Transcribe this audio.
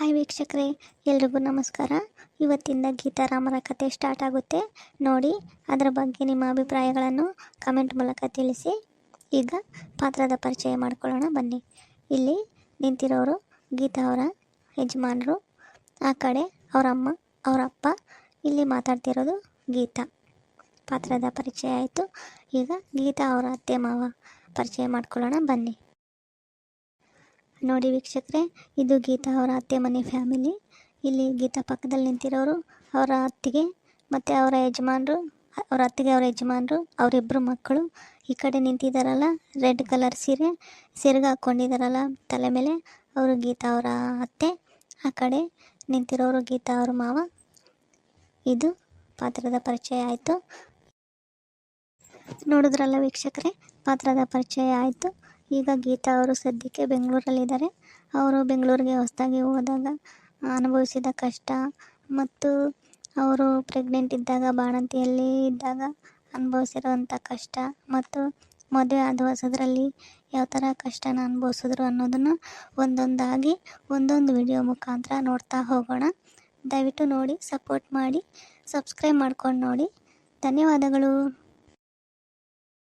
Hi ವೀಕ್ಷಕರೇ, ಎಲ್ರಿಗೂ ನಮಸ್ಕಾರ. ಇವತ್ತಿಂದ ಗೀತಾರಾಮರ ಕತೆ ಸ್ಟಾರ್ಟ್ ಆಗುತ್ತೆ. ನೋಡಿ, ಅದರ ಬಗ್ಗೆ ನಿಮ್ಮ ಅಭಿಪ್ರಾಯಗಳನ್ನು ಕಮೆಂಟ್ ಮೂಲಕ ತಿಳಿಸಿ. ಈಗ ಪಾತ್ರದ ಪರಿಚಯ ಮಾಡಿಕೊಳ್ಳೋಣ, ಬನ್ನಿ. ಇಲ್ಲಿ ನಿಂತಿರೋರು ಗೀತಾ ಅವರ ಯಜಮಾನರು, ಆ ಕಡೆ ಅವರ ಅಮ್ಮ, ಅವರ ಅಪ್ಪ, ಇಲ್ಲಿ ಮಾತಾಡ್ತಿರೋದು ಗೀತಾ. ಪಾತ್ರದ ಪರಿಚಯ ಆಯಿತು. ಈಗ ಗೀತಾ ಅವರ ಅತ್ತೆ ಮಾವ ಪರಿಚಯ ಮಾಡ್ಕೊಳ್ಳೋಣ, ಬನ್ನಿ. ನೋಡಿ ವೀಕ್ಷಕರೇ, ಇದು ಗೀತಾ ಅವರ ಅತ್ತೆ ಮನೆ ಫ್ಯಾಮಿಲಿ. ಇಲ್ಲಿ ಗೀತಾ ಪಕ್ಕದಲ್ಲಿ ನಿಂತಿರೋರು, ಅವರ ಅತ್ತಿಗೆ ಮತ್ತು ಅವರ ಯಜಮಾನರು, ಅವರ ಅತ್ತಿಗೆ ಅವರ ಯಜಮಾನರು ಅವರಿಬ್ಬರು ಮಕ್ಕಳು ಈ ಕಡೆ ನಿಂತಿದ್ದಾರಲ್ಲ ರೆಡ್ ಕಲರ್ ಸೀರೆ, ಸೆರಗು ಹಾಕ್ಕೊಂಡಿದ್ದಾರಲ್ಲ ತಲೆ ಮೇಲೆ. ಅವರು ಗೀತಾ ಅವರ ಅತ್ತೆ, ಆ ಕಡೆ ನಿಂತಿರೋರು ಗೀತಾ ಅವ್ರ ಮಾವ. ಇದು ಪಾತ್ರದ ಪರಿಚಯ ಆಯಿತು. ನೋಡಿದ್ರಲ್ಲ ವೀಕ್ಷಕರೇ, ಪಾತ್ರದ ಪರಿಚಯ ಆಯಿತು. ಈಗ ಗೀತಾ ಅವರು ಸದ್ಯಕ್ಕೆ ಬೆಂಗಳೂರಲ್ಲಿದ್ದಾರೆ. ಅವರು ಬೆಂಗಳೂರಿಗೆ ಹೊಸದಾಗಿ ಹೋದಾಗ ಅನುಭವಿಸಿದ ಕಷ್ಟ ಮತ್ತು ಅವರು ಪ್ರೆಗ್ನೆಂಟ್ ಇದ್ದಾಗ, ಬಾಣಂತಿಯಲ್ಲಿ ಇದ್ದಾಗ ಅನುಭವಿಸಿರುವಂಥ ಕಷ್ಟ ಮತ್ತು ಮದುವೆ ಆದ ಹೊಸದ್ರಲ್ಲಿ ಯಾವ ಥರ ಕಷ್ಟನ ಅನುಭವಿಸಿದ್ರು ಅನ್ನೋದನ್ನು ಒಂದೊಂದಾಗಿ ಒಂದೊಂದು ವಿಡಿಯೋ ಮುಖಾಂತರ ನೋಡ್ತಾ ಹೋಗೋಣ. ದಯವಿಟ್ಟು ನೋಡಿ ಸಪೋರ್ಟ್ ಮಾಡಿ ಸಬ್ಸ್ಕ್ರೈಬ್ ಮಾಡ್ಕೊಂಡು ನೋಡಿ. ಧನ್ಯವಾದಗಳು.